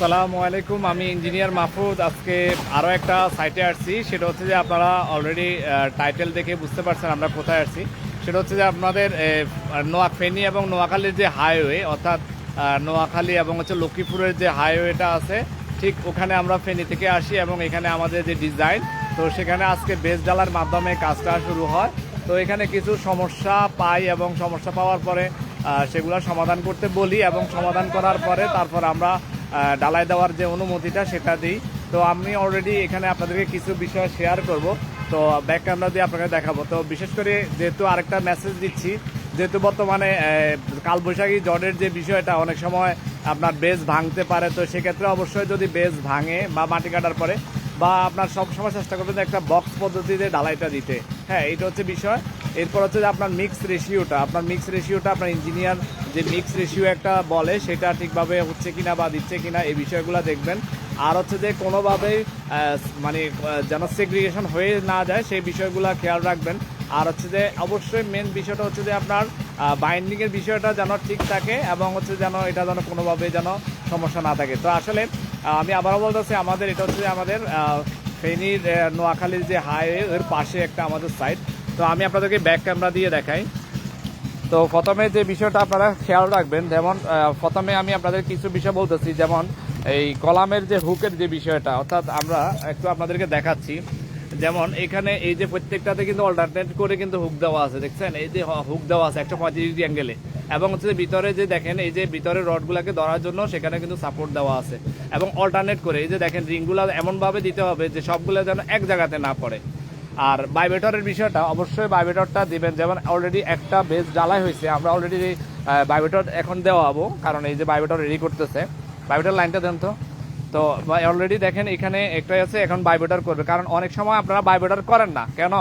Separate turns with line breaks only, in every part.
আসসালামু আলাইকুম আমি ইঞ্জিনিয়ার মাহফুজ। আজকে আরও একটা সাইটে আসছি সেটা হচ্ছে যে আপনারা অলরেডি টাইটেল দেখে বুঝতে পারছেন আমরা কোথায় আসছি সেটা হচ্ছে যে আপনাদের এ, নোয়া ফেনী এবং নোয়াখালীর যে হাইওয়ে অর্থাৎ নোয়াখালী এবং হচ্ছে লক্ষ্মীপুরের যে হাইওয়েটা আছে ঠিক ওখানে আমরা ফেনী থেকে আসি এবং এখানে আমাদের যে ডিজাইন তো সেখানে আজকে বেস ডালার মাধ্যমে কাজটা শুরু হয়। তো এখানে কিছু সমস্যা পাই এবং সমস্যা পাওয়ার পরে সেগুলো সমাধান করতে বলি এবং সমাধান করার পরে তারপর আমরা ডালাই দেওয়ার যে অনুমতিটা সেটা দিই। তো আমি অলরেডি এখানে আপনাদেরকে কিছু বিষয় শেয়ার করব। তো ব্যাক ক্যামেরা দিয়ে আপনাকে দেখাবো। তো বিশেষ করে যেহেতু আরেকটা মেসেজ দিচ্ছি, যেহেতু বর্তমানে কালবৈশাখী জটের যে বিষয়টা, অনেক সময় আপনার বেস ভাঙতে পারে। তো সেক্ষেত্রে অবশ্যই যদি বেস ভাঙে বা মাটি কাটার পরে বা আপনার সব সময় চেষ্টা করবেন একটা বক্স পদ্ধতিতে ডালাইটা দিতে। হ্যাঁ এটা হচ্ছে বিষয়। এরপর হচ্ছে যে আপনার মিক্স রেশিওটা আপনার মিক্স রেশিওটা আপনার ইঞ্জিনিয়ার যে মিক্স রেশিও একটা বলে, সেটা ঠিকভাবে হচ্ছে কিনা বা দিচ্ছে কিনা এই বিষয়গুলো দেখবেন। আর হচ্ছে যে কোনোভাবেই মানে যেন সেগ্রিগেশন হয়ে না যায়, সেই বিষয়গুলো খেয়াল রাখবেন। আর হচ্ছে যে অবশ্যই মেন বিষয়টা হচ্ছে যে আপনার বাইন্ডিংয়ের বিষয়টা যেন ঠিক থাকে এবং হচ্ছে যেন এটা যেন কোনোভাবে যেন সমস্যা না থাকে। তো আসলে আমি আবারও বলতেছি, আমাদের, এটা হচ্ছে আমাদের ফেনীর নোয়াখালীর যে হাইওয়ে এর পাশে একটা আমাদের সাইট তো আমি আপনাদেরকে ব্যাক ক্যামেরা দিয়ে দেখাই। তো প্রথমে যে বিষয়টা আপনারা খেয়াল রাখবেন, যেমন প্রথমে আমি আপনাদের কিছু বিষয় বলতেছি, যেমন, এই কলামের যে হুকের যে বিষয়টা, অর্থাৎ আমরা একটু আপনাদেরকে দেখাচ্ছি। যেমন, এখানে এই যে প্রত্যেকটাতে কিন্তু অল্টারনেট করে কিন্তু হুক দেওয়া আছে, দেখছেন? এই যে হুক দেওয়া আছে একশো পঁয়ত্রিশ ডিগ্রি অ্যাঙ্গেলে এবং হচ্ছে ভিতরে যে দেখেন, এই যে ভিতরে রডগুলোকে ধরার জন্য সেখানে কিন্তু সাপোর্ট দেওয়া আছে। এবং অল্টারনেট করে, এই যে দেখেন রিংগুলো এমনভাবে দিতে হবে যে সবগুলো যেন এক জায়গাতে না পড়ে। আর বাইবেটরের বিষয়টা অবশ্যই বাইবেটরটা দিবেন। যেমন অলরেডি একটা বেস জ্বালাই হয়েছে, আমরা অলরেডি বাইবেটর এখন দেওয়াবো, কারণ এই যে বাইবেটর রেডি করতেছে। বাইবেটর লাইনটা দেন তো। তো অলরেডি দেখেন এখানে একটাই আছে, এখন বাইবেটর করবে। কারণ অনেক সময় আপনারা বাইবেটর করেন না। কেন?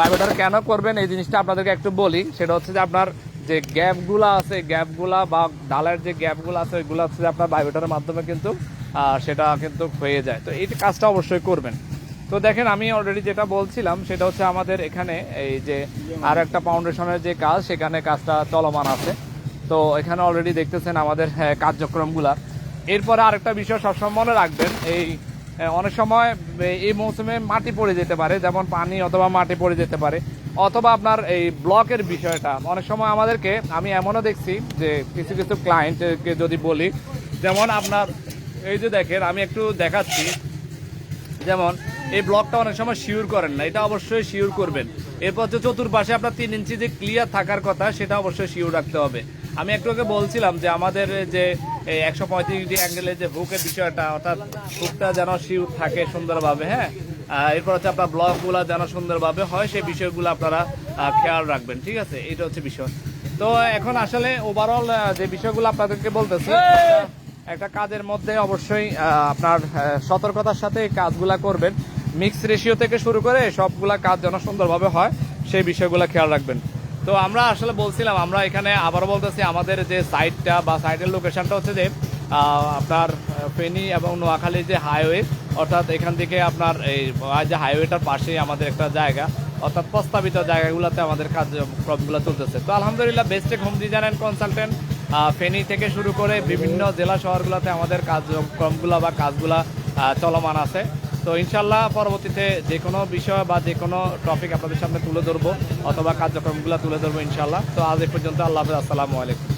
বাইবেটর কেন করবেন? এই জিনিসটা আপনাদেরকে একটু বলি। সেটা হচ্ছে যে আপনার যে গ্যাপগুলো আছে, গ্যাপগুলা বা ডালের যে গ্যাপগুলো আছে, ওইগুলো হচ্ছে যে আপনার বাইবেটরের মাধ্যমে কিন্তু সেটা কিন্তু হয়ে যায়। তো এই কাজটা অবশ্যই করবেন। তো দেখেন আমি অলরেডি যেটা বলছিলাম সেটা হচ্ছে আমাদের এখানে এই যে আর একটা ফাউন্ডেশনের যে কাজ সেখানে কাজটা চলমান আছে। তো এখানে অলরেডি দেখতেছেন আমাদের হ্যাঁ, কার্যক্রমগুলা। এরপরে আরেকটা বিষয় সবসময় মনে রাখবেন এই অনেক সময় এই মৌসুমে মাটি পড়ে যেতে পারে যেমন পানি অথবা মাটি পড়ে যেতে পারে অথবা আপনার এই ব্লকের বিষয়টা। অনেক সময় আমাদেরকে আমি এমনও দেখছি যে কিছু কিছু ক্লায়েন্টকে যদি বলি যেমন আপনার এই যে দেখেন আমি একটু দেখাচ্ছি যেমন এই ব্লকটা অনেক সময় শিওর করেন না, এটা অবশ্যই শিওর করবেন। এরপর যে চতুর্পাশে আপনার তিন ইঞ্চি যে ক্লিয়ার থাকার কথা, সেটা অবশ্যই শিওর রাখতে হবে। আমি একটু আগে বলছিলাম যে আমাদের যে একশো পঁয়ত্রিশ ডিগ্রি অ্যাঙ্গেলের যে হুকের বিষয়টা, অর্থাৎ হুকটা যেন শিওর থাকে সুন্দরভাবে হ্যাঁ? এরপর হচ্ছে আপনার ব্লকগুলো যেন সুন্দরভাবে হয়, সেই বিষয়গুলো আপনারা খেয়াল রাখবেন, ঠিক আছে? এটা হচ্ছে বিষয়। তো এখন আসলে ওভারঅল যে বিষয়গুলো আপনাদেরকে বলতেছি, একটা- একটা কাজের মধ্যে অবশ্যই আপনার সতর্কতার সাথে কাজগুলা করবেন। মিক্স রেশিও থেকে শুরু করে সবগুলা কাজ যেন সুন্দরভাবে হয়, সেই বিষয়গুলো খেয়াল রাখবেন। তো আমরা আসলে বলছিলাম, আমরা এখানে আবার বলতেছি, আমাদের যে সাইটটা বা সাইটের লোকেশনটা হচ্ছে যে আপনার ফেনী এবং নোয়াখালীর যে হাইওয়ে অর্থাৎ এখান থেকে আপনার এই যে হাইওয়েটার পাশেই আমাদের একটা জায়গা, অর্থাৎ প্রস্তাবিত জায়গাগুলোতে আমাদের কাজ কার্যক্রমগুলো চলতেছে। তো আলহামদুলিল্লাহ Bestech home design and consultant Feni থেকে শুরু করে বিভিন্ন জেলা শহরগুলোতে আমাদের কার্যক্রমগুলো বা কাজগুলা চলমান আছে। তো ইনশাল্লাহ পরবর্তীতে যে কোনো বিষয় বা যে কোনো টপিক আপনাদের সামনে তুলে ধরবো অথবা কার্যক্রমগুলো তুলে ধরবো ইনশাল্লাহ তো আজ এ পর্যন্ত আল্লাহ আসসালামু আলাইকুম।